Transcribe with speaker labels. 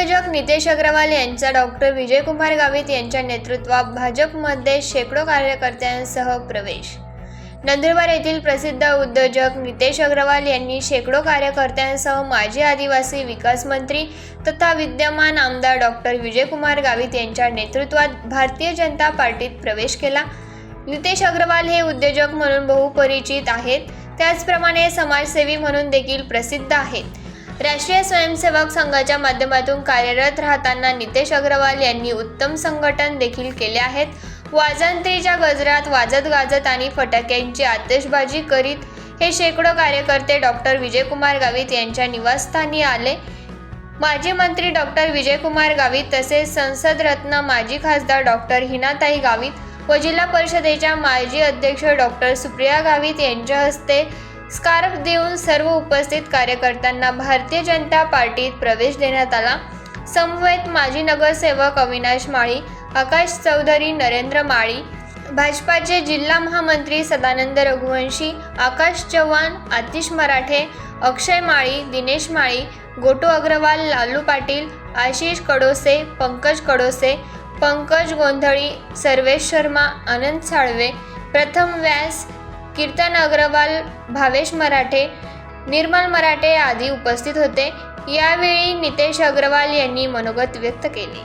Speaker 1: उद्योजक नितेश अग्रवाल यांचा डॉक्टर विजयकुमार गावित यांच्या नेतृत्वात भाजपमध्ये शेकडो कार्यकर्त्यांसह प्रवेश. नंदुरबार येथील प्रसिद्ध उद्योजक नितेश अग्रवाल यांनी शेकडो कार्यकर्त्यांसह माजी आदिवासी विकास मंत्री तथा विद्यमान आमदार डॉक्टर विजयकुमार गावित यांच्या नेतृत्वात भारतीय जनता पार्टीत प्रवेश केला. नितेश अग्रवाल हे उद्योजक म्हणून बहुपरिचित आहेत. त्याचप्रमाणे समाजसेवी म्हणून देखील प्रसिद्ध आहेत. राष्ट्रीय स्वयंसेवक संघाच्या माध्यमातून कार्यरत राहताना नितेश अग्रवाल यांनी उत्तम संघटन देखील केले आहेत. वाजंत्रीच्या गजरात वाजत गाजत आणि फटाक्यांची आतिषबाजी करीत हे शेकडो कार्यकर्ते डॉक्टर विजयकुमार गावित यांच्या निवासस्थानी आले. माजी मंत्री डॉक्टर विजयकुमार गावित तसेच संसद रत्न माजी खासदार डॉक्टर हिनाताई गावित व जिल्हा परिषदेच्या माजी अध्यक्ष डॉक्टर सुप्रिया गावित यांच्या हस्ते स्कार्फ देऊन सर्व उपस्थित कार्यकर्त्यांना भारतीय जनता पार्टीत प्रवेश देण्यात आला. समवेत माजी नगरसेवक अविनाश माळी आकाश चौधरी नरेंद्र माळी भाजपाचे जिल्हा महामंत्री सदानंद रघुवंशी आकाश चव्हाण आतिश मराठे अक्षय माळी दिनेश माळी गोटू अग्रवाल लालू पाटील आशिष कडोसे पंकज कडोसे पंकज गोंधळी सर्वेश शर्मा आनंद साळवे प्रथम व्यास कीर्तन अग्रवाल भावेश मराठे निर्मल मराठे आदी उपस्थित होते. यावेळी नितेश अग्रवाल यांनी मनोगत व्यक्त केले.